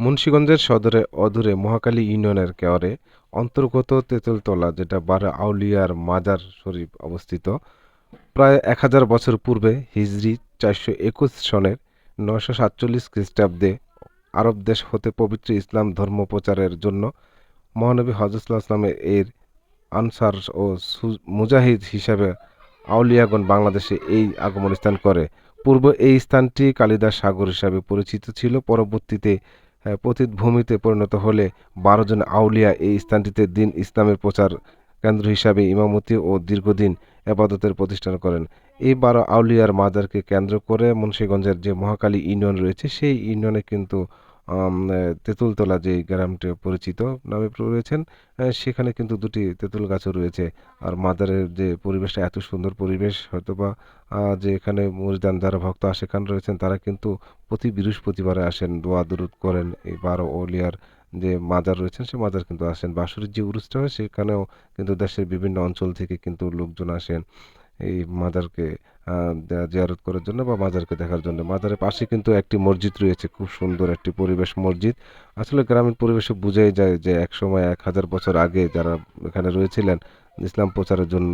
মুন্সিগঞ্জের সদরে অদূরে মহাকালী ইউনিয়নের কেওয়ারে অন্তর্গত তেঁতুলতলা, যেটা বারে আউলিয়ার মাজার শরীফ অবস্থিত, প্রায় এক হাজার বছর পূর্বে হিজরি চারশো একুশ সনের নয়শো সাতচল্লিশ খ্রিস্টাব্দে আরব দেশ হতে পবিত্র ইসলাম ধর্ম প্রচারের জন্য মহানবী হজরত ইসলামের এর আনসার ও মুজাহিদ হিসাবে আউলিয়াগণ বাংলাদেশে এই আগমন স্থান করে। পূর্ব এই স্থানটি কালিদাস সাগর হিসাবে পরিচিত ছিল। পরবর্তীতে আহ, পতিত ভূমিতে পরিণত হলে বারো জন আউলিয়া এই স্থানটিতে দিন ইসলামের প্রচার কেন্দ্র হিসাবে ইমামতি ও দীর্ঘদিন এবাদতের প্রতিষ্ঠান করেন। এই বারো আউলিয়ার মাজারকে কেন্দ্র করে মুন্সীগঞ্জের যে মহাকালী ইউনিয়ন রয়েছে সেই ইউনিয়নে কিন্তু তেঁতুলতলা যে গ্রামটি পরিচিত নামে রয়েছেন সেখানে কিন্তু দুটি তেঁতুল গাছও রয়েছে। আর মাজারের যে পরিবেশটা, এত সুন্দর পরিবেশ হয়তোবা যে এখানে মুরিদান যারা ভক্ত আশেখান রয়েছেন, তারা কিন্তু প্রতি বৃহস্পতিবারে আসেন, দোয়া দুরুদ করেন। এই বারো ওলিয়ার যে মাজার রয়েছেন, সে মাজার কিন্তু আসেন। বাঁশুরির যে উরুসটা হয়, সেখানেও কিন্তু দেশের বিভিন্ন অঞ্চল থেকে কিন্তু লোকজন আসেন। এই মাজারকে জিয়ারত করার জন্য বা মাজারকে দেখার জন্য। মাজারের পাশে কিন্তু একটি মসজিদ রয়েছে, খুব সুন্দর একটি পরিবেশ মসজিদ। আসলে গ্রামীণ পরিবেশে বোঝাই যায় যে এক সময় এক হাজার বছর আগে যারা এখানে রয়েছিলেন, ইসলাম প্রচারের জন্য